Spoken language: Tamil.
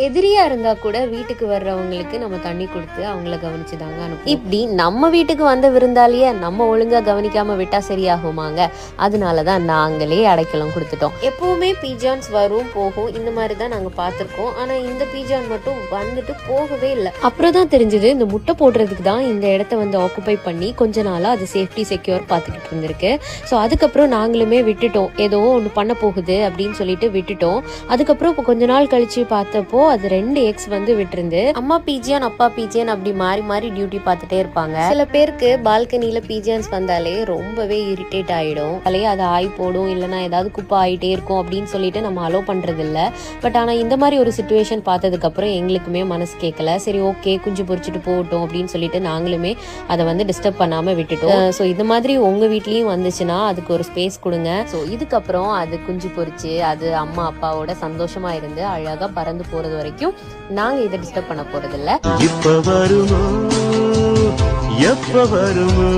எதிரியா இருந்தா கூட வீட்டுக்கு வர்றவங்களுக்கு நம்ம தண்ணி கொடுத்து அவங்கள கவனிச்சுதாங்க அனுப்புவோம். இப்படி நம்ம வீட்டுக்கு வந்த விருந்தாளிய நம்ம ஒழுங்கா கவனிக்காம விட்டா சரியாகுமாங்க. அதனாலதான் நாங்களே அடைக்கலம் கொடுத்துட்டோம். எப்பவுமே பீஜான்ஸ் வரும் போகும் இந்த மாதிரி தான் நாங்க பார்த்திருக்கோம். ஆனா இந்த பீஜான் மட்டும் வந்துட்டு போகவே இல்லை. அப்புறம் தான் தெரிஞ்சது இந்த முட்டை போடுறதுக்கு தான் இந்த இடத்த வந்து ஆக்குபை பண்ணி கொஞ்ச நாளா அது சேஃப்டி செக்யூர் பார்த்துக்கிட்டு இருந்திருக்கு. ஸோ அதுக்கப்புறம் நாங்களுமே விட்டுட்டோம். ஏதோ ஒன்று பண்ண போகுது அப்படின்னு சொல்லிட்டு விட்டுட்டோம். அதுக்கப்புறம் கொஞ்ச நாள் கழிச்சு பார்த்தப்போ அது ரெண்டு எக்ஸ் வந்து விட்டுருந்து. அம்மா பீஜியான் அப்பா பீஜியான் அப்படி மாறி மாறி டியூட்டி பார்த்துட்டே இருப்பாங்க. சில பேருக்கு பால்கனியில பீஜியான்ஸ் வந்தாலே ரொம்பவே இரிட்டேட் ஆயிடும். அதுலயே அது ஆய் போடும் இல்லைன்னா ஏதாவது குப்பை ஆயிட்டே இருக்கும் அப்படின்னு சொல்லிட்டு நம்ம அலோவ் பண்றது இல்ல பட் ஆனா இந்த மாதிரி ஒரு சுச்சுவேஷன் பார்த்ததுக்கு அப்புறம் எங்களுக்குமே மனசு கேட்கல சரி ஓகே குஞ்சு பொரிச்சிட்டு போகட்டும் அப்படின்னு சொல்லிட்டு நாங்களுமே அதை வந்து டிஸ்டர்ப் பண்ணாம விட்டுட்டோம். ஸோ இந்த மாதிரி உங்க வீட்லயும் வந்துச்சுன்னா அதுக்கு ஒரு ஸ்பேஸ் கொடுங்க. ஸோ இதுக்கப்புறம் அது குஞ்சு பொறிச்சு அது அம்மா அப்பாவோட சந்தோஷமா இருந்து அழகா பறந்து போறது வரைக்கும் நாங்க இதை டிஸ்டர்ப் பண்ண போறது இல்ல இப்ப வருமோ? எப்ப வருமோ?